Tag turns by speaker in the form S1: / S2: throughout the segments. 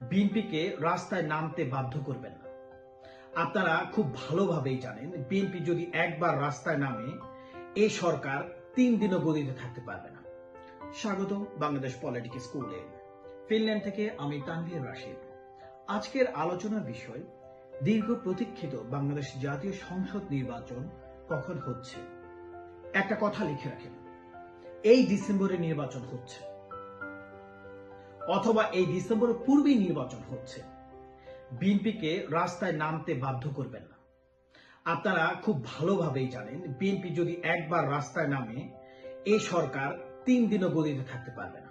S1: বিএনপিকে রাস্তায় নামতে বাধ্য করবেন না। আপনারা খুব ভালোভাবেই জানেন, বিএনপি যদি একবার রাস্তায় নামে এই সরকার তিন দিনও গদিতে থাকতে পারবে না। স্বাগত বাংলাদেশ পলিটিক্স স্কুলে। ফিনল্যান্ড থেকে আমি তানভীর রাশিদ। আজকের আলোচনার বিষয়, দীর্ঘ প্রতীক্ষিত বাংলাদেশ জাতীয় সংসদ নির্বাচন কখন হচ্ছে? একটা কথা লিখে রাখেন। এই ডিসেম্বরে নির্বাচন হচ্ছে। অথবা এই ডিসেম্বরের পূর্বেই নির্বাচন হচ্ছে। বিএনপিকে রাস্তায় নামতে বাধ্য করবেন না। আপনারা খুব ভালোভাবেই জানেন, বিএনপি যদি একবার রাস্তায় নামে এই সরকার তিন দিনও গদিতে থাকতে পারবে না।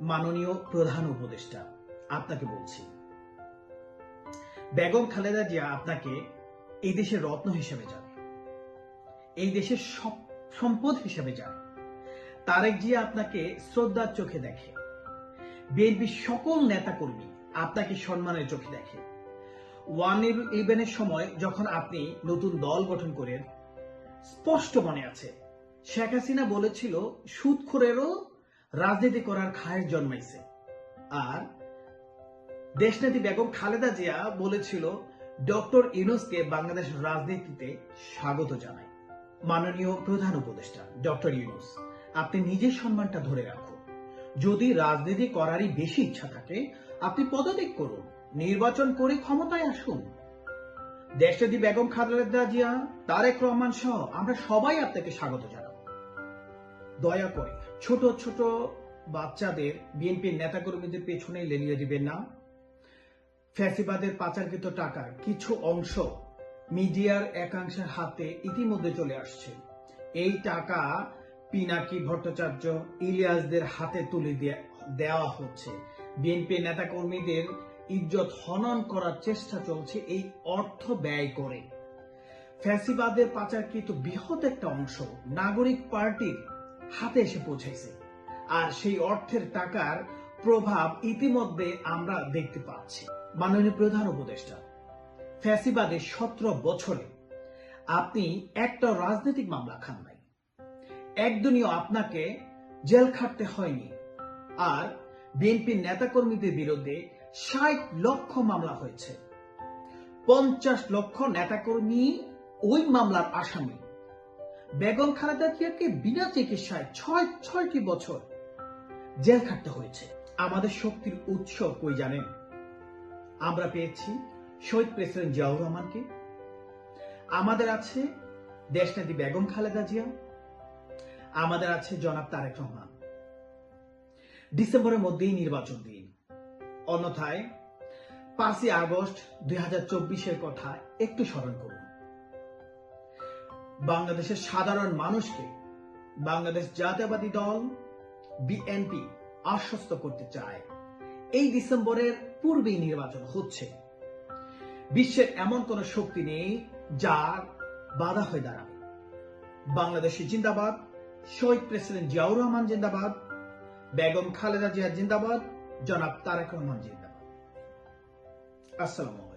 S1: মাননীয় প্রধান উপদেষ্টা, আপনাকে বলছি। বেগম খালেদা জিয়া আপনাকে এই দেশের রত্ন হিসেবে জানে এই দেশের সম্পদ হিসেবে জানে তারেক জিয়া আপনাকে শ্রদ্ধার চোখে দেখে। বিএনপির সকল নেতাকর্মী আপনাকে সম্মানের চোখে দেখে। ওয়ান ইলেভেনের সময় যখন আপনি নতুন দল গঠন করেন, স্পষ্ট মনে আছে, শেখ হাসিনা বলেছিল, সুদখোরেরও রাজনীতি করার খায়ের জন্মাইছে। আর দেশনেত্রী বেগম খালেদা জিয়া বলেছিল, ডক্টর ইউনুসকে বাংলাদেশ রাজনীতিতে স্বাগত জানায় মাননীয় প্রধান উপদেষ্টা, ডক্টর ইউনুস, আপনি নিজের সম্মানটা ধরে রাখুন। যদি রাজনীতি করারই বেশি ইচ্ছা থাকে, আপনি পদত্যাগ করুন, নির্বাচন করে ক্ষমতায় আসুন। দেশনেত্রী বেগম খালেদা জিয়া, তারেক রহমান সহ আমরা সবাই আপনাকে স্বাগত জানাব। দয়া করে ছোট ছোট বাচ্চাদের, বিএনপির নেতাকর্মীদের পেছনে লেলিয়ে দিবেন না। ফ্যাসিবাদের পাচারকৃত টাকার কিছু অংশ মিডিয়ার একাংশের হাতে ইতিমধ্যে চলে আসছে। এই টাকা পিনাকি ভট্টাচার্য ইলিয়াসদের হাতে তুলে দেওয়া হচ্ছে। বিএনপি নেতাকর্মীদের ইজ্জত হনন করার চেষ্টা চলছে এই অর্থ ব্যয় করে। ফ্যাসিবাদের পাচারকৃত বৃহৎ একটা অংশ নাগরিক পার্টির হাতে এসে পৌঁছেছে। আর সেই অর্থের টাকার প্রভাব ইতিমধ্যে আমরা দেখতে পাচ্ছি। মাননীয় প্রধান উপদেষ্টা, ফ্যাসিবাদের সতেরো বছরে আপনি একটা রাজনৈতিক মামলা খান নাই। একদনীয় আপনাকে জেল খাটতে হয়নি। আর বিএনপির নেতাকর্মীদের বিরুদ্ধে ষাট লক্ষ মামলা হয়েছে। পঞ্চাশ লক্ষ নেতাকর্মী ওই মামলার আসামি। বেগম খালেদা জিয়াকে বিনা চিকিৎসায় ছয়, ছয়টি বছর জেল খাটতে হয়েছে। আমাদের শক্তির উৎস কই জানেন? আমরা পেয়েছি শহীদ প্রেসিডেন্ট জিয়াউর রহমানকে। আমাদের আছে দেশনেত্রী বেগম খালেদা জিয়া আমাদের আছে জনাব তারেক রহমান। ডিসেম্বরের মধ্যেই নির্বাচন দিন। অন্যথায় পাঁচই আগস্ট দুই চব্বিশের কথা একটু স্মরণ করুন। বাংলাদেশের সাধারণ মানুষকে বাংলাদেশ জাতীয়বাদী দল, বিএনপি, আশ্বস্ত করতে চায়। এই ডিসেম্বরের পূর্বেই নির্বাচন হচ্ছে। বিশ্বের এমন কোন শক্তি নেই যার বাধা হয়ে দাঁড়াবে। বাংলাদেশি জিন্দাবাদ শহীদ প্রেসিডেন্ট জিয়াউর রহমান জিন্দাবাদ বেগম খালেদা জিয়া জিন্দাবাদ জনাব তারেক রহমান জিন্দাবাদ। আসসালামু